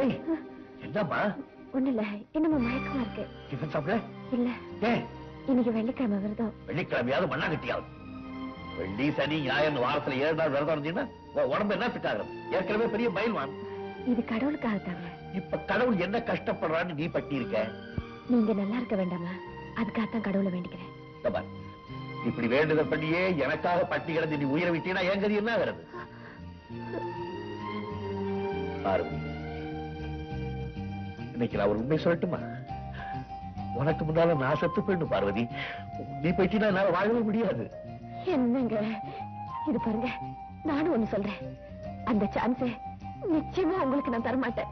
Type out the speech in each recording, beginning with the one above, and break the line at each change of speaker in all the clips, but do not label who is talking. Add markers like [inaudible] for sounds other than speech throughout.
என்னம்மா?
என்னமோ மயக்கமா இருக்கு.
டிஃபன் சாப்பிட.
இல்ல. இன்னைக்கு வெள்ளிக்கிழமை விரதம்.
வெள்ளிக்கிழமையாவது மண்ணாங்கட்டியாவது வெள்ளி சனி ஞாயிறு வாரத்துல ஏழு நாள் விரதம் இருந்தீங்கன்னா உடம்பு என்ன ஆகுறது? ஏற்கனவே பெரிய பயில்வான்
இது கடவுளுக்காக
இப்ப கடவுள் என்ன கஷ்டப்படுறான்னு நீ பட்டி இருக்க
நீங்க நல்லா இருக்க வேண்டாமா? அதுக்காகத்தான் கடவுளை வேண்டிக்கிறேன்.
இப்படி வேண்டுதல் பண்ணியே எனக்காக பட்டி கிடந்து நீ உயிரை விட்டீங்கன்னா என் கதி என்ன ஆகிறது? பார்வதி இன்னைக்கு நான் ஒரு உண்மை சொல்லட்டுமா? உனக்கு முன்னால நான் செத்து போயிடும் பார்வதி. நீ போயிட்டீங்கன்னா என்னால வாழவே முடியாது.
என்னங்க? இது பாருங்க நானும் ஒண்ணு சொல்றேன். அந்த சான்ஸ் நிச்சயமா உங்களுக்கு நான் தரமாட்டேன்.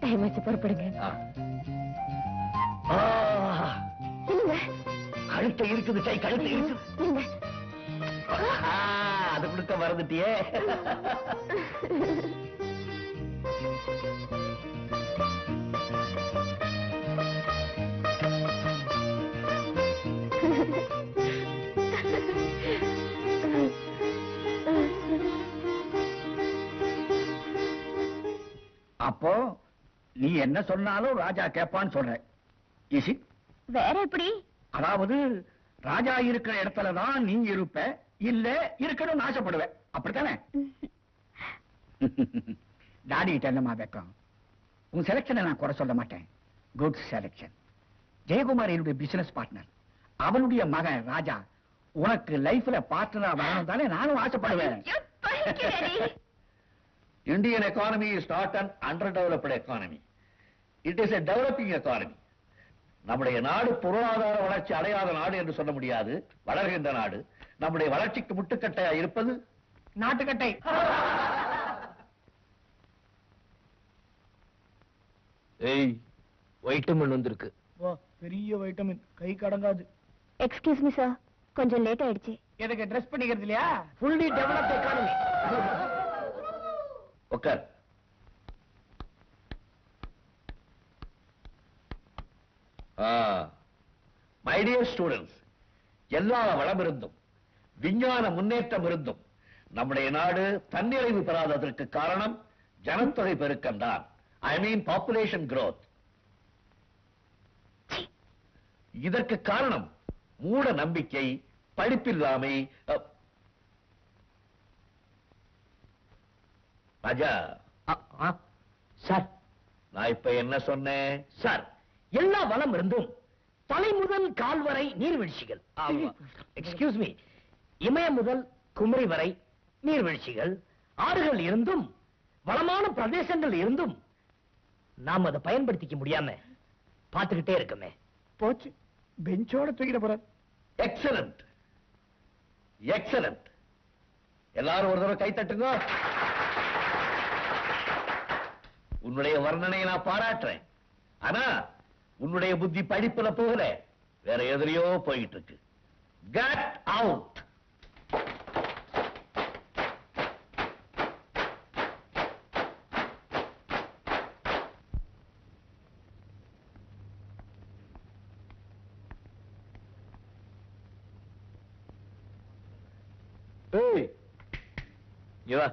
டைம் வச்சு புறப்படுங்க.
கழுத்தை இருக்குது கை கழுத்தை இருக்குது அது கொடுக்க மறந்துட்டியே. [laughs]
அப்போ நீ என்ன சொன்னாலும் ராஜா கேட்பான்னு சொல்ற இசி
வேற எப்படி?
அதாவது ராஜா இருக்கிற இடத்துல தான் நீ இருப்ப இல்ல இருக்கணும்னு ஆசைப்படுவ அப்படித்தானே? [laughs] டாடி கிட்ட என்னமா வைக்கம்? உன் செலக்ஷனை நான் குறை சொல்ல மாட்டேன். குட் செலக்ஷன் ஜெயக்குமார் என்னுடைய பிசினஸ் பார்ட்னர் அவனுடைய மகன் ராஜா உனக்கு லைஃப்ல பார்ட்னரா வரணும் தானே நானும் ஆசைப்படுவேன்.
Indian economy is not an underdeveloped economy. It is a developing economy. நம்முடைய நாடு பொருளாதார வளர்ச்சி அடையாத நாடு என்று சொல்ல முடியாது. வளர்கின்ற நாடு. நம்முடைய வளர்ச்சிக்கு முட்டுக்கட்டையா இருப்பது?
நாட்டுக்கட்டை.
ஏய் வைட்டமின் வந்திருக்கு.
பெரிய வைட்டமின். கை கடங்காது.
எக்ஸ்கியூஸ் மீ சார் கொஞ்சம் லேட் ஆயிடுச்சு.
எதுக்கு ட்ரெஸ் பண்ணிக்கிறது இல்லையா? ஃபுல்லி டெவலப்ட் எக்கானமி
உட்கார். மை டியர் ஸ்டூடெண்ட்ஸ் எல்லா வளம் இருந்தும் விஞ்ஞான முன்னேற்றம் இருந்தும் நம்முடைய நாடு தன்னிறைவு பெறாததற்கு காரணம் ஜனத்தொகை பெருக்கம் தான். ஐ மீன் பாப்புலேஷன் குரோத் இதற்கு காரணம் மூட நம்பிக்கை படிப்பில்லாமை ராஜா.
சார்.
நான் இப்ப என்ன சொன்னேன்?
சார் எல்லா வளம் இருந்தும் தலை முதல் கால் வரை நீர்வீழ்ச்சிகள். எக்ஸ்கியூஸ் மீ இமயம் முதல் குமரி வரை நீர்வீழ்ச்சிகள். ஆறுகள் இருந்தும் வளமான பிரதேசங்கள் இருந்தும் நாம் அதை பயன்படுத்திக்க முடியாம பார்த்துக்கிட்டே இருக்கமே.
போச்சு. பெஞ்சோட தூக்கிட போற
எக்ஸலண்ட் எக்ஸலண்ட் எல்லாரும் ஒரு தடவை கை தட்டுங்க. உன்னுடைய வர்ணனையை நான் பாராட்டுறேன். ஆனா உன்னுடைய புத்தி படிப்புல போகல. வேற எதிரியோ போயிட்டு இருக்கு கட் அவுட் ஏய் இங்க வா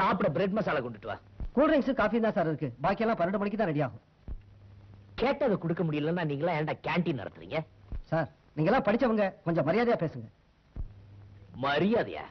சாப்பிட பிரெட் மசாலா கொண்டுட்டு வா.
கூல் ட்ரிங்க்ஸ் காஃபி தான் சார் இருக்கு. பாக்கி எல்லாம் பன்னெண்டு மணிக்கு தான் ரெடி ஆகும்.
கேட்டதை கொடுக்க முடியலன்னா நீங்களா ஏன்டா கேண்டீன் நடத்துறீங்க?
சார் நீங்க எல்லாம் படிச்சவங்க கொஞ்சம் மரியாதையா பேசுங்க.
மரியாதையா?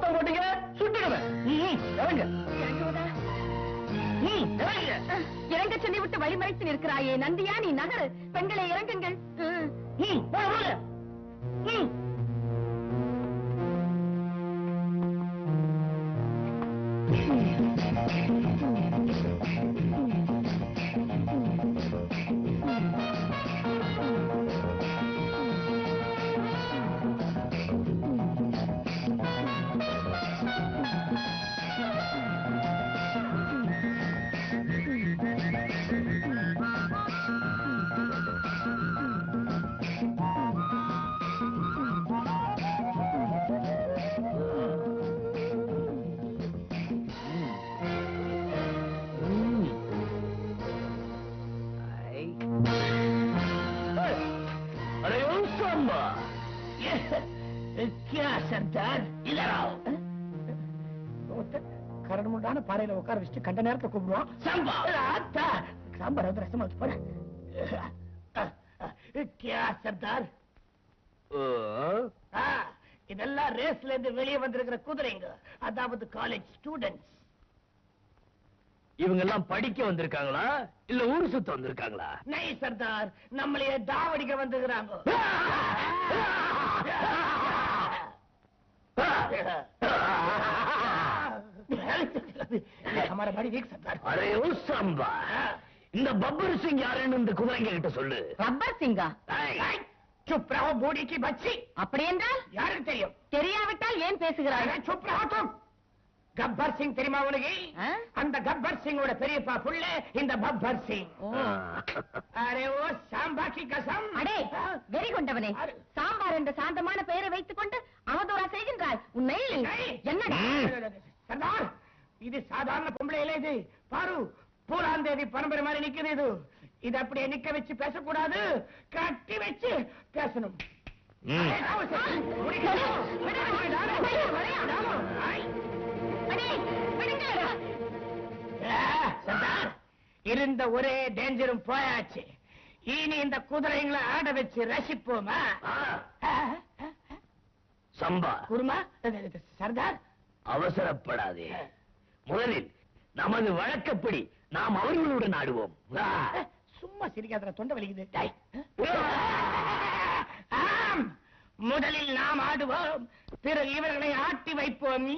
சத்தம் போட்டீங்க? சுட்டுடுவேன் இறங்க. இறங்க
இறங்க சொல்லி விட்டு வழிமறைத்து நிற்கிறாயே நந்தியா நீ நகரு. பெண்களை இறங்குங்கள்
கரடுமுண்டான பாறையில உட்கார வச்சுட்டு கண்ட நேரத்தை கூப்பிடுவான் சாம்பார் சாம்பார் இதெல்லாம் ரேஸ்ல இருந்து வெளியே வந்திருக்கிற குதிரைங்க அதாவது காலேஜ் ஸ்டூடெண்ட்ஸ்
இவங்க எல்லாம் படிக்க வந்திருக்காங்களா இல்ல ஊர் சுத்த வந்திருக்காங்களா
நை சர்தார் நம்மளைய தாவடிக்க வந்துக்கிறாங்க हमारा बड़ी वीक सरदार
அரே ஓ சாம்பா இந்த பப்பர் சிங் யாருன்னு இந்த குதிரைங்க கிட்ட சொல்லு
ரப்பர் சிங்கா
ஏய்,
चुप रहो बूढ़ी की बच्ची
அப்படி என்றால்
யாருக்கு தெரியும்
தெரியாவிட்டால் ஏன் பேசுகிறாய்
अरे चुप रहो तुम கப்பர் சிங் தெரியுமா உனக்கு
ஆ?
அந்த கப்பர் சிங்கோட பெரியப்பா புள்ள இந்த பப்பர் சிங்
ஓ.
அரே ஓ சாம்பா கி கசம்
அடே வெறி கொண்டவனே
அரு.
சாம்பார் என்ற சாந்தமான பெயரை வைத்துக் கொண்டு அவதூறா செய்கின்றாய் உன்னை என்னடா
சர்தார் இது சாதாரண பொம்பளை இல்ல இது. பாரு பூராம் தேதி பரம்பரை மாதிரி நிக்குது இது. இது அப்படியே நிக்க வச்சு பேசக்கூடாது. கட்டி வச்சு பேசணும். இருந்த ஒரே டேஞ்சரும் போயாச்சு. இனி இந்த குதிரைங்களை ஆட வச்சு ரசிப்போமா?
சம்பா.
குருமா சர்தார்.
அவசரப்படாதே. முதலில் நமது வழக்கப்படி நாம் அவர்களுடன் ஆடுவோம்.
சும்மா சிரிக்காத தொண்டை வலிக்குது. முதலில் நாம் ஆடுவோம் பிறகு இவர்களை ஆட்டி வைப்போம்!